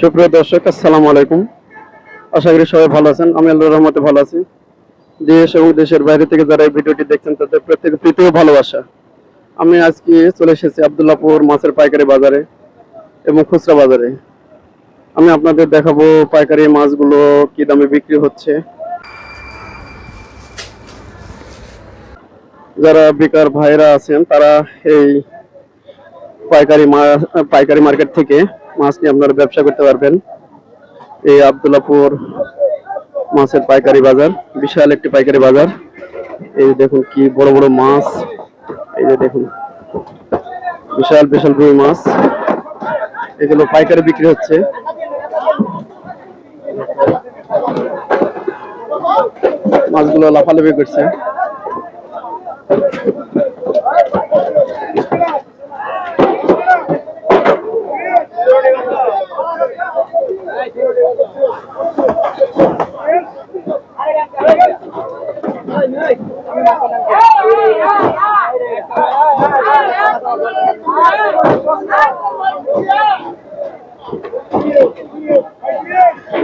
সুপ্রিয় দর্শক, আসসালামু আলাইকুম। আশা করি সবাই ভালো আছেন। আমি আল্লাহ রহমতে ভালো আছি। দেশ এবং দেশের বাইরে থেকে যারা এই ভিডিওটি দেখছেন, তাদের প্রত্যেকে প্রীতীয় ভালোবাসা। আমি আজকে চলে এসেছি আবদুল্লাপুর মাছের পাইকারি বাজারে এবং খুচরা বাজারে। আমি আপনাদের দেখাবো পাইকারি মাছগুলো কি দামে বিক্রি হচ্ছে। যারা বেকার ভাইরা আছেন, তারা এই পাইকারি পাইকারি মার্কেট থেকে মাছ নিয়ে আপনারা ব্যবসা করতে পারবেন। এই আবদুল্লাপুর মাছের পাইকারি বাজার, বিশাল একটি পাইকারি বাজার। এই দেখুন কি বড় বড় মাছ। এই যে দেখুন, বিশাল বিশাল রুই মাছ। এগুলো পাইকারি বিক্রি হচ্ছে। মাছগুলো লাফালাফি করছে।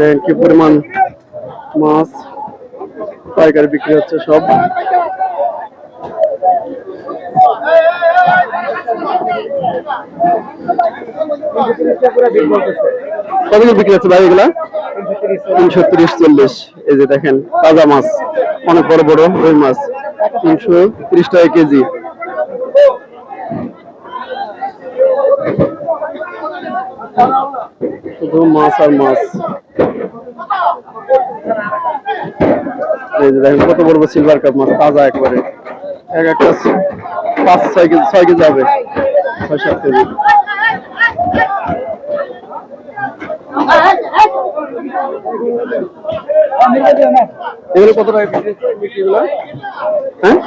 দেখেন কি পরিমাণ মাছ, পাইকারি বিক্রি হচ্ছে সব। কত বিক্রি হচ্ছে ভাই এগুলা? তিনশো তিরিশ, চল্লিশ। এই যে দেখেন, তাজা মাছ, অনেক বড় বড় রুই মাছ, তিনশো তিরিশ টাকা কেজি। শুধু মাছ আর মাছ। দেখেন, কত বড় সিলভার কাপ মাছ তাজা একবারে। এক একটা পাঁচ, ছয় কেজি, ছয় সাত কেজি। হ্যাঁ?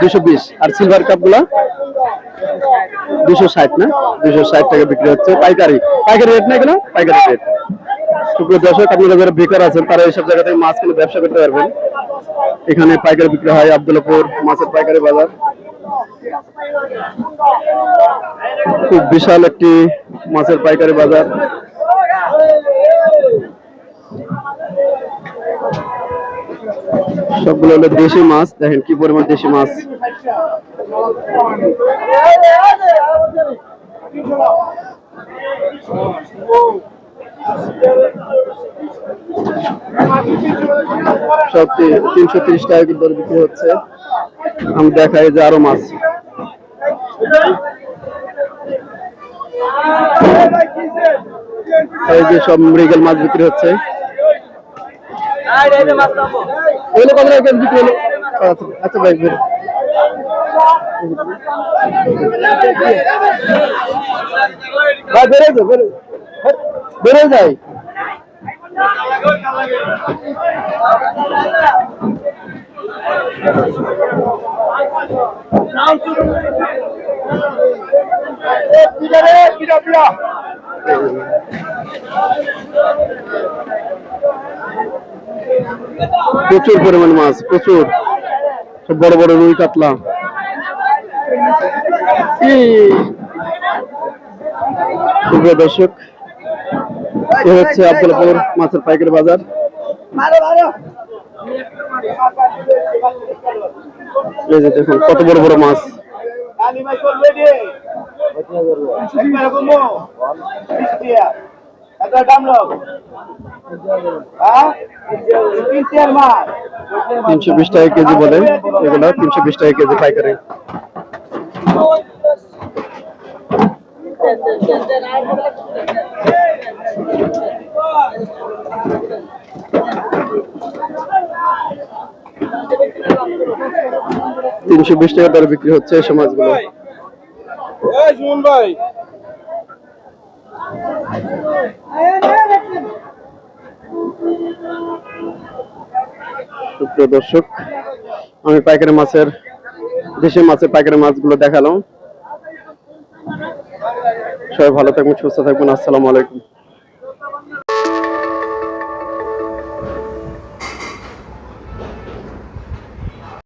দুশো বিশ। আর সিলভার দুশো ষাট না? দুশো ষাট টাকা বিক্রি হচ্ছে। পাইকারি। পাইকারি রেট না এগুলো? পাইকারি রেট সুপ্রিয় দর্শক আপনারা যারা বেকার আছেন, তারা এইসব জায়গা থেকে মাছ কিনে ব্যবসা করতে পারবেন। এখানে পাইকারি বিক্রি হয় আব্দুল্লাপুর মাছের পাইকারি বাজার। খুব বিশাল একটি মাছের পাইকারি বাজার। সবগুলো হলো দেশি মাছ। দেখেন কি পরিমাণ দেশি মাছ। সব তিনশো তিরিশ টাকা কিন্তু বিক্রি হচ্ছে। আমি দেখাই যে আরও মাছ। এই যে সব মৃগেল মাছ বিক্রি হচ্ছে। এগুলো আচ্ছা, আচ্ছা যায় বেড়ে বেড়ে যায় প্রচুর পরিমাণ মাছ প্রচুর সব বড় বড় রুই কাতলা এই, সুপ্রিয় দর্শক এ হচ্ছে আব্দুলপুর মাছের পাইকারি বাজার। এই যে দেখুন, কত বড় বড় মাছ। তিনশো বিশ টাকা কেজি বলে, এগুলো তিনশো বিশ টাকা কেজি পাইকারি। তিনশো বিশ টাকা দরে বিক্রি হচ্ছে এই মাছগুলো সুমন ভাই। সুপ্রিয় দর্শক আমি পাইকারি মাছের দেশি মাছের পাইকারি মাছগুলো দেখালাম। সবাই ভালো থাকবেন সুস্থ থাকবেন আসসালামু আলাইকুম।